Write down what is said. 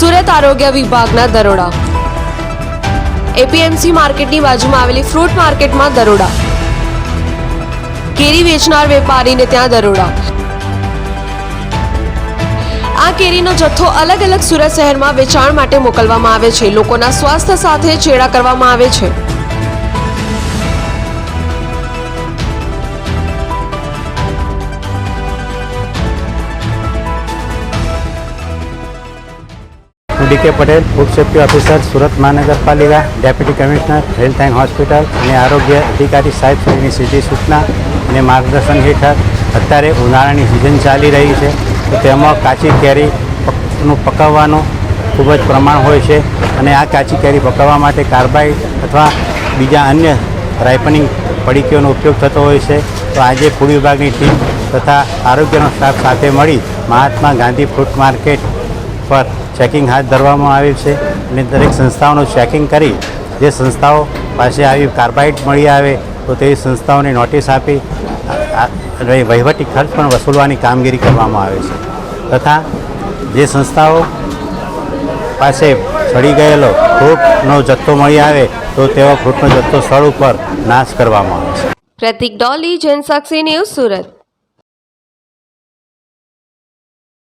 સુરત આરોગ્ય વિભાગના દરોડા. એપીએમસી માર્કેટની બાજુમાં આવેલી ફ્રૂટ માર્કેટમાં દરોડા. કેરી વેચનાર વેપારીને ત્યાં દરોડા. આ કેરીનો જથ્થો અલગ અલગ સુરત શહેરમાં વેચાણ માટે મોકલવામાં આવે છે. લોકોના સ્વાસ્થ્ય સાથે ચેડા કરવામાં આવે છે. હું DK Patel food safety officer, Surat મહાનગરપાલિકા, deputy commissioner, health and hospital અને આરોગ્ય અધિકારી સાહેબ શ્રીની સીધી સૂચના અને માર્ગદર્શન હેઠળ અત્યારે ઉનાળાની સિઝન ચાલી રહી છે. તો તેમાં કાચી કેરીનું પકાવવાનું ખૂબ જ પ્રમાણ હોય છે અને આ કાચી કેરી પકવવા માટે કાર્બાઇડ અથવા બીજા અન્ય રાઇપનિંગ પડીકીઓનો ઉપયોગ થતો હોય છે. તો આજે ફૂડ વિભાગની ટીમ તથા આરોગ્યનો સ્ટાફ સાથે મળી મહાત્મા ગાંધી ફ્રૂટ માર્કેટ પર ચેકિંગ હાથ ધરવામાં આવ્યું છે અને દરેક સંસ્થાઓનું ચેકિંગ કરી જે સંસ્થાઓ પાસે આવી કાર્બાઇડ મળી આવે તો તેવી સંસ્થાઓને નોટિસ આપી વહીવટી ખર્ચ પણ વસૂલવાની કામગીરી કરવામાં આવે છે. તથા જે સંસ્થાઓ પાસે સડી ગયેલો ફ્રૂટનો જથ્થો મળી આવે તો તેવા ફ્રૂટનો જથ્થો સ્થળ ઉપર નાશ કરવામાં આવે છે. પ્રતિક ડોલી, જનસાક્ષી ન્યૂઝ સુરત.